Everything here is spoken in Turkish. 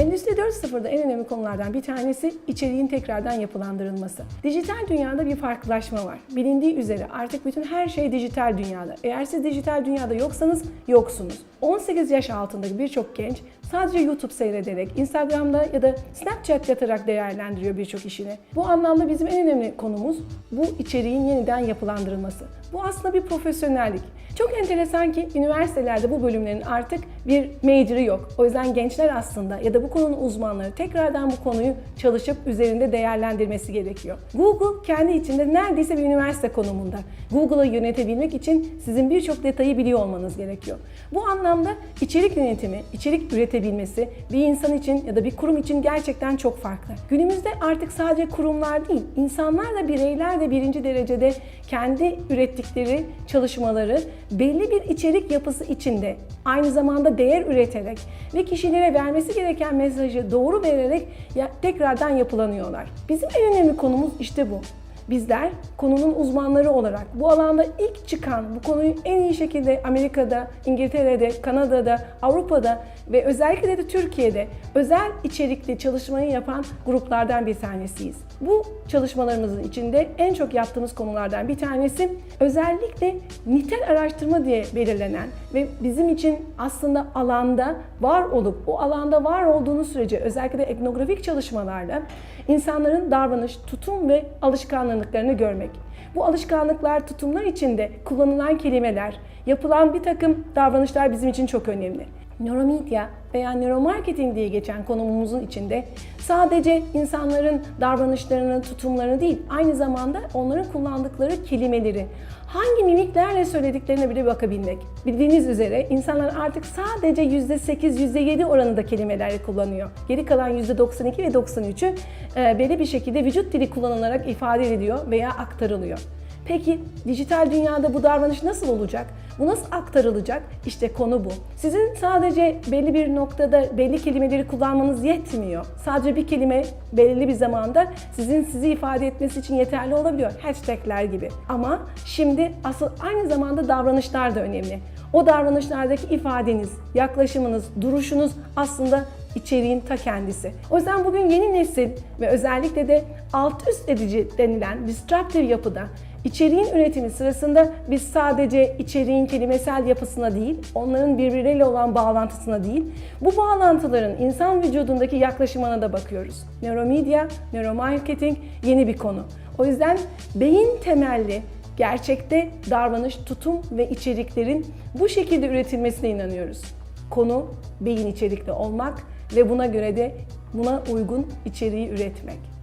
Endüstri 4.0'da en önemli konulardan bir tanesi içeriğin tekrardan yapılandırılması. Dijital dünyada bir farklılaşma var. Bilindiği üzere artık bütün her şey dijital dünyada. Eğer siz dijital dünyada yoksanız yoksunuz. 18 yaş altındaki birçok genç sadece YouTube seyrederek, Instagram'da ya da Snapchat yatarak değerlendiriyor birçok işini. Bu anlamda bizim en önemli konumuz bu içeriğin yeniden yapılandırılması. Bu aslında bir profesyonellik. Çok enteresan ki üniversitelerde bu bölümlerin artık bir major'ı yok. O yüzden gençler aslında ya da bu konunun uzmanları tekrardan bu konuyu çalışıp üzerinde değerlendirmesi gerekiyor. Google kendi içinde neredeyse bir üniversite konumunda. Google'ı yönetebilmek için sizin birçok detayı biliyor olmanız gerekiyor. Bu anlamda içerik yönetimi, içerik üretebilmesi bir insan için ya da bir kurum için gerçekten çok farklı. Günümüzde artık sadece kurumlar değil, insanlar da bireyler de birinci derecede kendi ürettikleri çalışmaları belli bir içerik yapısı içinde aynı zamanda değer üreterek ve kişilere vermesi gereken mesajı doğru vererek tekrardan yapılanıyorlar. Bizim en önemli konumuz işte bu. Bizler konunun uzmanları olarak bu alanda ilk çıkan, bu konuyu en iyi şekilde Amerika'da, İngiltere'de, Kanada'da, Avrupa'da ve özellikle de Türkiye'de özel içerikli çalışmayı yapan gruplardan bir tanesiyiz. Bu çalışmalarımızın içinde en çok yaptığımız konulardan bir tanesi özellikle nitel araştırma diye belirlenen ve bizim için aslında alanda var olup o alanda var olduğunuz sürece özellikle de etnografik çalışmalarla insanların davranış, tutum ve alışkanlıklarını görmek. Bu alışkanlıklar, tutumlar içinde kullanılan kelimeler, yapılan bir takım davranışlar bizim için çok önemli. Neuromedya veya nöromarketing diye geçen konumumuzun içinde sadece insanların davranışlarını, tutumlarını değil, aynı zamanda onların kullandıkları kelimeleri, hangi mimiklerle söylediklerine bile bakabilmek. Bildiğiniz üzere insanlar artık sadece %8, %7 oranında kelimeler kullanıyor. Geri kalan %92 ve 93'ü e, belli bir şekilde vücut dili kullanılarak ifade ediliyor veya aktarılıyor. Peki dijital dünyada bu davranış nasıl olacak? Bu nasıl aktarılacak? İşte konu bu. Sizin sadece belli bir noktada belli kelimeleri kullanmanız yetmiyor. Sadece bir kelime belirli bir zamanda sizin sizi ifade etmesi için yeterli olabiliyor. Hashtagler gibi. Ama şimdi asıl aynı zamanda davranışlar da önemli. O davranışlardaki ifadeniz, yaklaşımınız, duruşunuz aslında içeriğin ta kendisi. O yüzden bugün yeni nesil ve özellikle de alt üst edici denilen disruptive yapıda İçeriğin üretimi sırasında biz sadece içeriğin kelimesel yapısına değil, onların birbirleriyle olan bağlantısına değil, bu bağlantıların insan vücudundaki yaklaşımına da bakıyoruz. Nöromedya, nöromarketing yeni bir konu. O yüzden beyin temelli gerçekte davranış, tutum ve içeriklerin bu şekilde üretilmesine inanıyoruz. Konu beyin içerikli olmak ve buna göre de buna uygun içeriği üretmek.